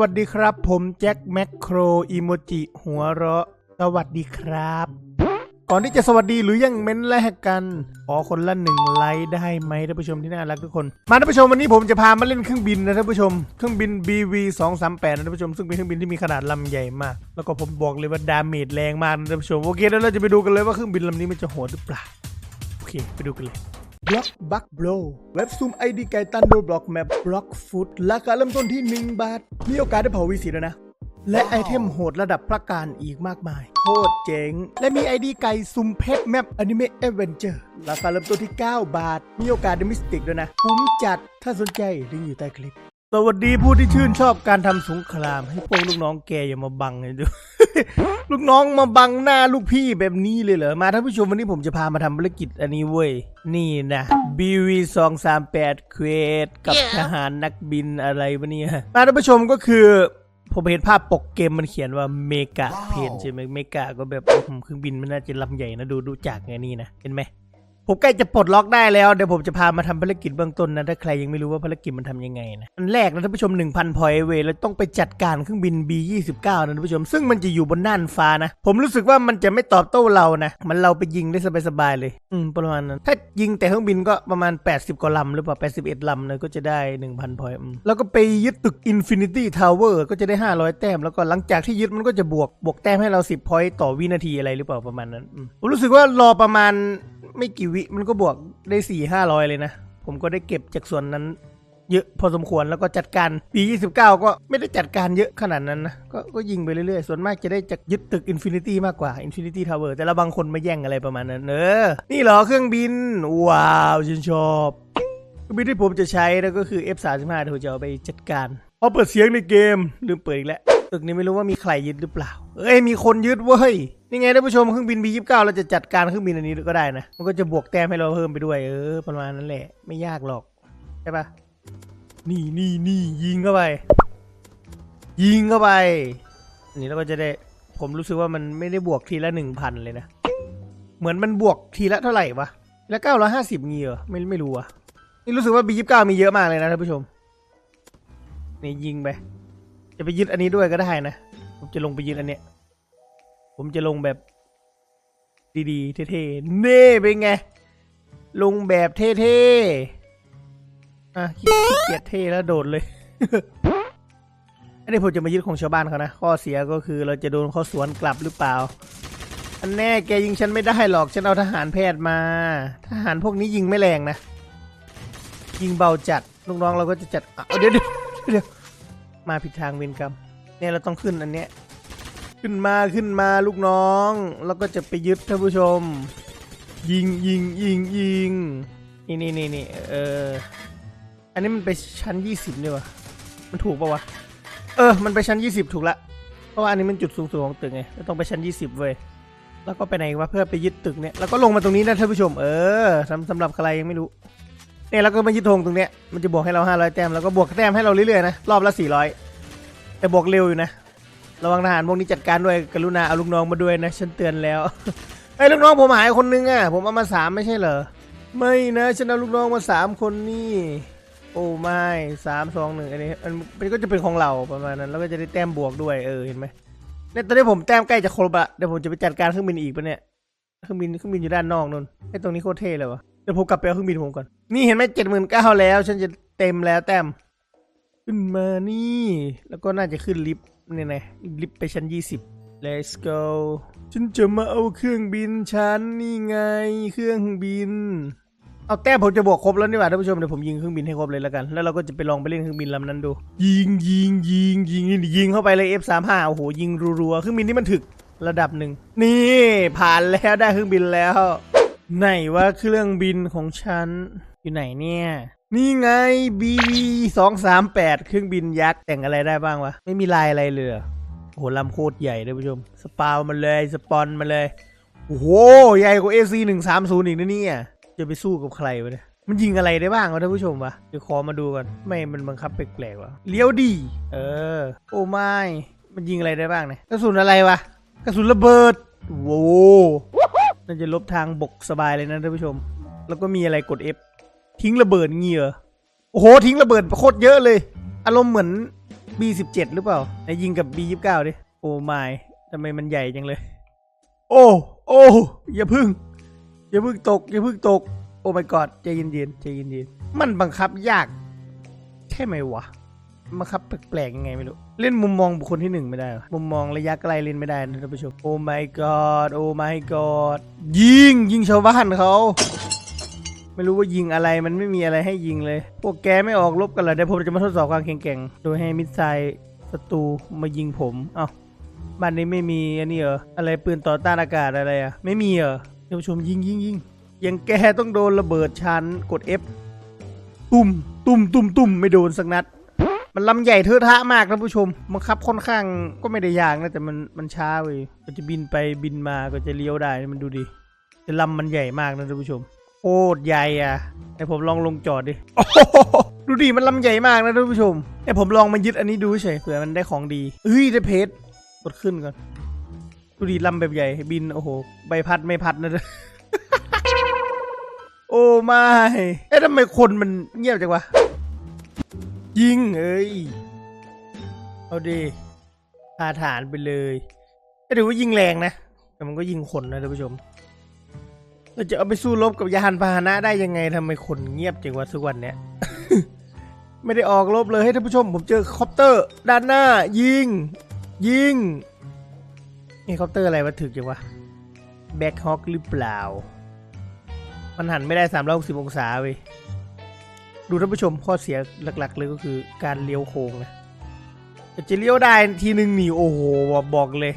วัสดีครับ ผมแจ็คแมคโครอีโมจิหัวเราะ สวัสดีครับ ก่อนที่จะสวัสดีหรือยังเม้นแรกกันขอคนละหนึ่งไลค์ได้ไหมท่านผู้ชมที่น่ารักทุกคน มาท่านผู้ชมวันนี้ผมจะพามาเล่นเครื่องบินนะท่านผู้ชม เครื่องบิน BV 2 3 8นะท่านผู้ชมซึ่งเป็นเครื่องบินที่มีขนาดลำใหญ่มาก แล้วก็ผมบอกเลยว่าดาเมจแรงมากนะท่านผู้ชมโอเคเดี๋ยวเราจะไปดูกันเลยว่าเครื่องบินลำนี้มันจะโหดหรือเปล่าโอเคไปดูกันเลย บล็อกบักโบรเว็บซูมไอดีไก่ตันโดบล็อกแมปบล็อกฟุตราคาเริ่มต้นที่ 1 บาท มีโอกาสได้เผาวีสีแล้วนะ และไอเทมโหดระดับพระการอีกมากมาย โคตรเจ๋ง และมีไอดีไก่ซุมเพชรแมปอนิเมะเอเวนเจอร์ราคาเริ่มต้นที่ 9 บาท มีโอกาสได้มิสติกด้วยนะ คุ้มจัดถ้าสนใจลิงก์อยู่ใต้คลิป สวัสดีผู้ที่ชื่นชอบการทำสงคราม ให้พวกลูกน้องแกอย่ามาบังเลยดู ลูกน้องมาบังหน้าลูกพี่แบบนี้เลยเหรอ มาท่านผู้ชมวันนี้ผมจะพามาทำภารกิจอันนี้เว้ย นี่นะ BV 2 3 8เควสกับทหารนักบินอะไรวะเนี่ย มาท่านผู้ชมก็คือผมเห็นภาพปกเกมมันเขียนว่าเมกะเพนใช่ไหมเมกะก็แบบอื้อหือเครื่องบินมันน่าจะลำใหญ่นะดูดูจากไงนี่นะ เห็นไหม ผมใกล้จะปลดล็อกได้แล้ว เดี๋ยวผมจะพามาทำภารกิจเบื้องต้นนะ ถ้าใครยังไม่รู้ว่าภารกิจมันทำยังไงนะ อันแรกนะท่านผู้ชม 1,000พอยเวเราต้องไปจัดการเครื่องบิน B29 นะท่านผู้ชม ซึ่งมันจะอยู่บนน่านฟ้านะ ผมรู้สึกว่ามันจะไม่ตอบโต้เรานะ มันเราไปยิงได้สบายๆเลย อืม ประมาณนั้น ถ้ายิงแต่เครื่องบินก็ประมาณ 80กว่าลำหรือเปล่า 81ลำนะก็จะได้ 1,000พอยอืมแล้วก็ไปยึดตึก Infinity Tower ก็จะได้ 500 แต้ม แล้วก็หลังจากที่ยึดมันก็จะบวกบวกแต้มให้เรา 10พอยต่อวินาทีอะไรหรือเปล่าประมาณนั้นอืมผมรู้สึกว่ารอประมาณ ไม่กี่วิมันก็บวกได้สี่ห้าร้อยเลยนะ ผมก็ได้เก็บจากส่วนนั้น เยอะพอสมควรแล้วก็จัดการปี29 ก็ไม่ได้จัดการเยอะขนาดนั้นนะก็ก็ยิงไปเรื่อยๆ ส่วนมากจะได้จากยึดตึก Infinity มากกว่า Infinity Tower แต่ละบางคนมาแย่งอะไรประมาณนั้นเออนี่เหรอเครื่องบิน ว้าวฉันชอบเครื่องบินที่ผมจะใช้แล้วก็คือ F35 ที่ผมจะเอาไปจัดการพอเปิดเสียงในเกมลืมเปิดอีกแล้วตึกนี้ไม่รู้ว่ามีใครยึดหรือเปล่า เอ้ยมีคนยึดเว้ย นี่ไงท่านผู้ชมเครื่องบิน B29 เราจะจัดการเครื่องบินอันนี้ก็ได้นะ มันก็จะบวกแต้มให้เราเพิ่มไปด้วย เออ ประมาณนั้นแหละ ไม่ยากหรอก ใช่ปะนี่นี่นี่ยิงเข้าไป ยิงเข้าไป อันนี้เราก็จะได้ ผมรู้สึกว่ามันไม่ได้บวกทีละหนึ่งพันเลยนะ เหมือนมันบวกทีละเท่าไหร่วะทีละเก้าร้อยห้าสิบงี้เหรอไม่ไม่รู้อะนี่รู้สึกว่า B29 มีเยอะมากเลยนะท่านผู้ชม นี่ยิงไป จะไปยึดอันนี้ด้วยก็ได้นะ ผมจะลงไปยึดอันเนี้ย ผมจะลงแบบดีๆ เท่ๆเน่เป็นไง ลงแบบเท่ๆ อะขี้เกียจเท่แล้วโดดเลย อันนี้ผมจะมายึดของชาวบ้านเขานะ ข้อเสียก็คือเราจะโดนเขาสวนกลับหรือเปล่า อันแน่แกยิงฉันไม่ได้หรอก ฉันเอาทหารแพทย์มา ทหารพวกนี้ยิงไม่แรงนะ ยิงเบาจัด ลูกน้องเราก็จะจัดอะเดี๋ยวเดี๋ยวเดี๋ยวมาผิดทางเวรกรรม เนี่ยเราต้องขึ้นอันเนี้ย ขึ้นมาขึ้นมาลูกน้อง แล้วก็จะไปยึดท่านผู้ชม ยิงยิงยิงยิงนี่นี่นี่นี่เอออันนี้มันไปชั้นยี่สิบนี่วะมันถูกปะวะเออ มันไปชั้นยี่สิบถูกละเพราะว่าอันนี้มันจุดสูงสุดของตึกไงเราต้องไปชั้นยี่สิบเว้ยแล้วก็ไปไหนวะเพื่อไปยึดตึกเนี่ยแล้วก็ลงมาตรงนี้นะท่านผู้ชม เออสำสำหรับใครยังไม่รู้เนี่ยแล้วก็มายึดธงตรงเนี้ยมันจะบวกให้เรา500แต้มแล้วก็บวกแต้มให้เราเรื่อยๆนะรอบละ400แต่บวกเร็วอยู่นะ ระวังทหารพวกนี้จัดการด้วยกรุณาเอาลูกน้องมาด้วยนะ ฉันเตือนแล้วไอ้ลูกน้องผมหายคนนึงอะ ผมเอามาสามไม่ใช่เหรอ ไม่นะฉันเอาลูกน้องมาสามคนนี่ โอ้ไม่สามสองหนึ่งอันนี้อันมันก็จะเป็นของเราประมาณนั้น แล้วก็จะได้แต้มบวกด้วยเออเห็นไหมเนี่ยตอนนี้ผมแต้มใกล้จะครบละเดี๋ยวผมจะไปจัดการเครื่องบินอีกปะเนี่ยเครื่องบินเครื่องบินอยู่ด้านนอกนู่นไอ้ตรงนี้โคตรเท่เลยวะเดี๋ยวผมกลับไปเอาเครื่องบินผมก่อนนี่เห็นไหมเจ็ดหมื่นเก้าแล้ว ฉันจะเต็มแล้วแต้มขึ้นมานี่ แล้วก็น่าจะขึ้นลิฟต์ เนี่ยนะลิฟต์ไปชั้นยี่สิบ let's go ฉันจะมาเอาเครื่องบินฉันนี่ไง เครื่องบิน เอาแต้มผมจะบวกครบแล้วนี่หว่าท่านผู้ชมเดี๋ยวผมยิงเครื่องบินให้ครบเลยแล้วกัน แล้วเราก็จะไปลองไปเล่นเครื่องบินลำนั้นดู ยิงยิงยิงยิงนี่ยิงเข้าไปเลย F35 โอ้โหยิงรัวๆเครื่องบินที่มันถึกระดับหนึ่งนี่ผ่านแล้วได้เครื่องบินแล้ว ไหนว่าเครื่องบินของฉันอยู่ไหนเนี่ย นี่ไง BV 2 3 8เครื่องบินยักษ์แต่งอะไรได้บ้างวะ ไม่มีลายอะไรเลยโอ้โหลำโคตรใหญ่ท่านผู้ชม สปาวมันเลย สปอนมาเลย โอ้โห ใหญ่กว่า AC 1 3 0อีกนะเนี่ย จะไปสู้กับใครวะเนี่ย มันยิงอะไรได้บ้างวะท่านผู้ชมวะเดี๋ยวขอมาดูกันไม่ มันบังคับแปลกๆวะเลี้ยวดี เออ โอ้ไม่ มันยิงอะไรได้บ้างเนี่ย กระสุนอะไรวะ กระสุนระเบิด โว้น่าจะลบทางบกสบายเลยนะท่านผู้ชม แล้วก็มีอะไรกด F ทิ้งระเบิดเงียเหรอโอ้โห ทิ้งระเบิดโคตรเยอะเลย อารมณ์เหมือน B17 หรือเปล่าไหนยิงกับ B29 ดิ โอ้ไม่ทำไมมันใหญ่จังเลย โอ้ โอ้ อย่าพึ่ง อย่าพึ่งตก อย่าพึ่งตก โอ้ my god ใจเย็นๆใจเย็นๆมันบังคับยาก ใช่ไหมวะบังคับแปลกๆยังไงไม่รู้ เล่นมุมมองบุคคลที่หนึ่งไม่ได้หรอมุมมองระยะไกลเล่นไม่ได้นะท่านผู้ชม โอ้ my god โอ้ my god ยิงยิงชาวบ้านเขา ไม่รู้ว่ายิงอะไรมันไม่มีอะไรให้ยิงเลย พวกแกไม่ออกรบกันเหรอเดี๋ยวผมจะมาทดสอบความแข็งแกร่ง โดยให้มิสไซล์ศัตรูมายิงผมเอ้าบ้านนี้ไม่มีอันนี้เหรออะไรปืนต่อต้านอากาศอะไรอะไม่มีเหรอท่านผู้ชมยิงยิงยิงยังแกต้องโดนระเบิดชันกด F ตุ่มตุ่มตุ่มตุ่มไม่โดนสักนัด มันลำใหญ่เทอะทะมากท่านผู้ชมบังคับค่อนข้างก็ไม่ได้ยากนะแต่มันมันช้าเว้ยก็จะบินไปบินมาก็จะเลี้ยวได้มันดูดิแต่ลำมันใหญ่มากนะท่านผู้ชม โคตรใหญ่อะให้ผมลองลงจอดดิดูดิมันลำใหญ่มากนะท่านผู้ชมให้ผมลองมายึดอันนี้ดูเฉยเผื่อมันได้ของดีเฮ้ยได้เพชรกดขึ้นก่อนดูดิลำแบบใหญ่บินโอ้โหใบพัดไม่พัดนะโอ้ไม่เอ๊ะทำไมคนมันเงียบจังวะยิงเอ้ยเอาดีพาฐานไปเลยก็ถือว่ายิงแรงนะแต่มันก็ยิงคนนะท่านผู้ชม เราจะเอาไปสู้รบกับยานพาหนะได้ยังไงทำไมคนเงียบจังวะทุกวันเนี้ย ไม่ได้ออกรบเลยให้ท่านผู้ชม ผมเจอคอปเตอร์ ด้านหน้า ยิง ยิงนี่คอปเตอร์อะไรวะถึกจังวะแบ็คฮอคหรือเปล่า มันหันไม่ได้360องศาเว้ยดูท่านผู้ชมข้อเสียหลัก ๆ เลยก็คือการเลี้ยวโค้งนะจะเลี้ยวได้ทีหนึ่งหนีโอ้โหบอกเลย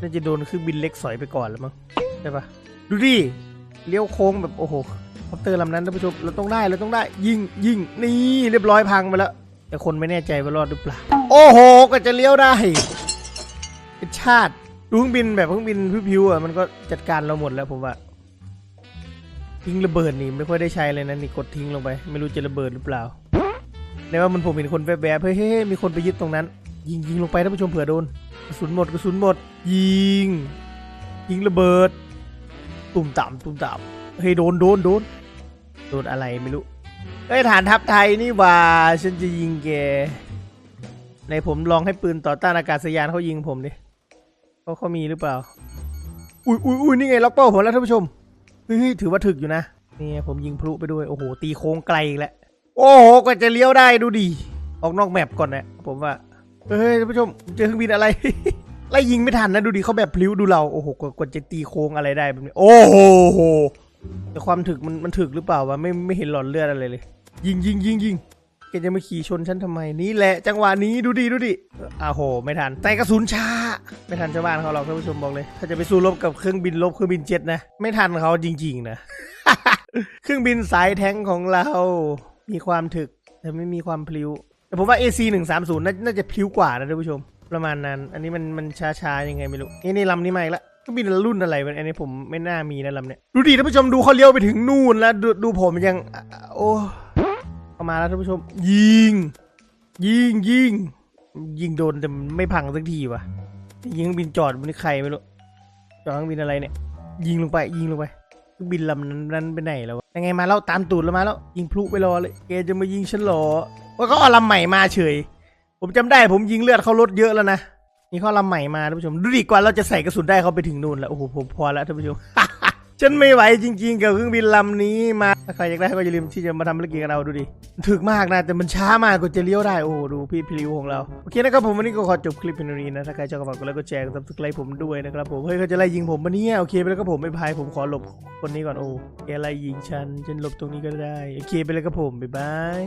น่าจะโดนเครื่องบินเล็กสอยไปก่อนแล้วมั้งใช่ปะ ดูดิเลี้ยวโค้งแบบโอ้โหคอปเตอร์ลำนั้นท่านผู้ชมเราต้องได้เราต้องได้ ยิงยิงนี่เรียบร้อยพังไปแล้ว แต่คนไม่แน่ใจว่ารอดหรือเปล่า โอ้โห ก็จะเลี้ยวได้เป็นชาติดูเครื่องบินแบบเครื่องบินพิวๆอะมันก็จัดการเราหมดแล้วผมว่าทิ้งระเบิดนี่ไม่ค่อยได้ใช้เลยนะนี่กดทิ้งลงไป ไม่รู้จะระเบิดหรือเปล่าในว่ามันผมเห็นคนแวบๆเฮ้ยเฮ้ยมีคนไปยึดตรงนั้น ยิงยิงลงไปท่านผู้ชมเผื่อโดนกระสุนหมดกระสุนหมด ยิง ยิงระเบิด ตุ่มต่ำตุ่มต่ำเฮ้ยโดนโดนโดนโดนอะไรไม่รู้เฮ้ยฐานทัพไทยนี่ว่าฉันจะยิงแกในผมลองให้ปืนต่อต้านอากาศยานเขายิงผมดิเขาเขามีหรือเปล่า อุ้ยอุ้ยอุ้ยนี่ไงล็อกเป้าผมแล้วท่านผู้ชมเฮ้ยถือว่าถึกอยู่นะนี่ผมยิงพลุไปด้วยโอ้โหตีโค้งไกลอีกแล้วโอ้โหกว่าจะเลี้ยวได้ดูดิออกนอกแมปก่อนนะผมว่าเฮ้ยท่านผู้ชมเจอเครื่องบินอะไร ไล่ยิงไม่ทันนะดูดิเขาแบบพลิ้วดูเรา โอ้โหกว่าจะตีโค้งอะไรได้แบบนี้ โอ้โหแต่ความถึกมันมันถึกหรือเปล่าวะไม่ไม่เห็นหลอดเลือดอะไรเลย ยิงยิงยิงยิงแกจะมาขี่ชนฉันทำไมนี่แหละ จังหวะนี้ดูดิดูดิอ้าวโห ไม่ทันใส่กระสุนช้าไม่ทันชาวบ้านเขาหรอกท่านผู้ชมบอกเลย ถ้าจะไปสู้รบกับเครื่องบินลบเครื่องบินเจ็ตนะไม่ทันเขาจริง ๆ นะ เครื่องบินสายแท้งของเรา มีความถึกแต่ไม่มีความพลิ้วแต่ผมว่า AC 1 3 0น่าน่าจะพลิ้วกว่านะท่านผู้ชม ประมาณนั้น อันนี้มันมันช้าๆยังไงไม่รู้นี่นี่ลำนี้มาอีกล้วเครื่องบินรุ่นอะไรวะอันนี้ผมไม่น่ามีนะลำเนี้ยดูดิท่านผู้ชมดูเขาเลี้ยวไปถึงนู่นแล้วดูดูผมยังอโอ้เข้ามาแล้วท่านผู้ชม ยิง ยิงยิงยิงโดนแต่ไม่พังสักทีวะยิงบินจอดบนนี้ใครไม่รู้จอดเครื่องบินอะไรเนี่ย ยิงลงไป ยิงลงไปบินลำนั้นนั้นไปไหนแล้ววะยังไงมาแล้วตามตูดแล้วมาแล้วยิงพลุไปรอเลยแกจะมายิงฉันเหรอว่าเขาเอาลำใหม่มาเฉย ผมจำได้ผมยิงเลือดเขาลดเยอะแล้วนะ นี่เขาเอลำใหม่มาท่านผู้ชม ดูดีกว่าเราจะใส่กระสุนได้เขาไปถึงนู่นแล้ว โอ้โหผมพอแล้วท่านผู้ชม ฉันไม่ไหวจริงๆ กับเครื่องบินลำนี้มาถ้าใครอยากได้ก็อย่าลืมที่จะมาทำธุรกิจกับเราดูดิ ถึกมากนะ แต่มันช้ามากกว่าจะเลี้ยวได้ โอ้โหดูพี่พลิวของเรา โอเคนะครับผมวันนี้ก็ขอจบคลิปเพียงเท่านี้นะ ถ้าใครชอบก็ฝากกดไลค์กดแชร์กดซับสไครต์ผมด้วยนะครับผม เฮ้ยเขาจะไล่ยิงผมปะเนี่ย โอเคไปแล้วก็ผมไม่พายผมขอหลบคนนี้ก่อน โอ้แกไล่ยิงฉัน ฉันหลบตรงนี้ก็ได้ โอเคไปแล้วก็ผมบ๊ายบาย